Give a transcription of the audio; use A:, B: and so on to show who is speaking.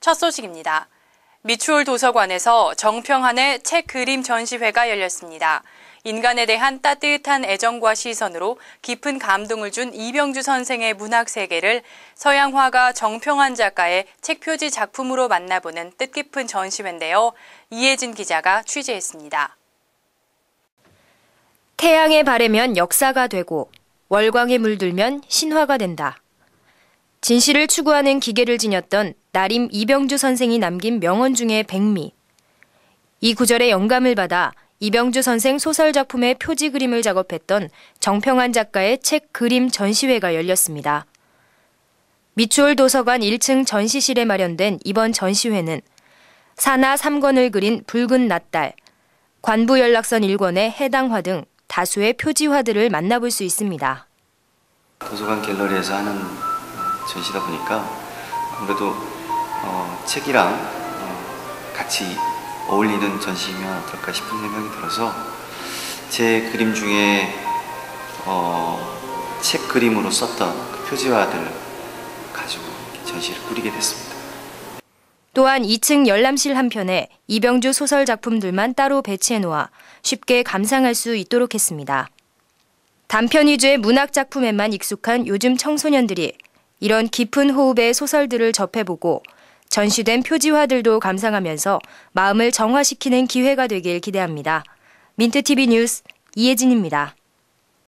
A: 첫 소식입니다. 미추홀 도서관에서 정평한의 책 그림 전시회가 열렸습니다. 인간에 대한 따뜻한 애정과 시선으로 깊은 감동을 준 이병주 선생의 문학 세계를 서양 화가 정평한 작가의 책 표지 작품으로 만나보는 뜻깊은 전시회인데요. 이혜진 기자가 취재했습니다.
B: 태양에 바래면 역사가 되고 월광에 물들면 신화가 된다. 진실을 추구하는 기계를 지녔던 나림 이병주 선생이 남긴 명언 중의 백미. 이 구절에 영감을 받아 이병주 선생 소설 작품의 표지 그림을 작업했던 정평환 작가의 책 그림 전시회가 열렸습니다. 미추홀 도서관 1층 전시실에 마련된 이번 전시회는 사나 3권을 그린 붉은 낫달, 관부 연락선 1권의 해당화 등 다수의 표지화들을 만나볼 수 있습니다.
C: 도서관 갤러리에서 하는 전시다 보니까 아무래도 어, 책이랑 어, 같이 어울리는 전시면 어떨까 싶은 생각이 들어서 제 그림 중에 어, 책 그림으로 썼던 그 표지화들을 가지고 전시를 꾸리게 됐습니다.
B: 또한 2층 열람실 한편에 이병주 소설 작품들만 따로 배치해 놓아 쉽게 감상할 수 있도록 했습니다. 단편 위주의 문학 작품에만 익숙한 요즘 청소년들이 이런 깊은 호흡의 소설들을 접해보고 전시된 표지화들도 감상하면서 마음을 정화시키는 기회가 되길 기대합니다. 민트TV 뉴스 이혜진입니다.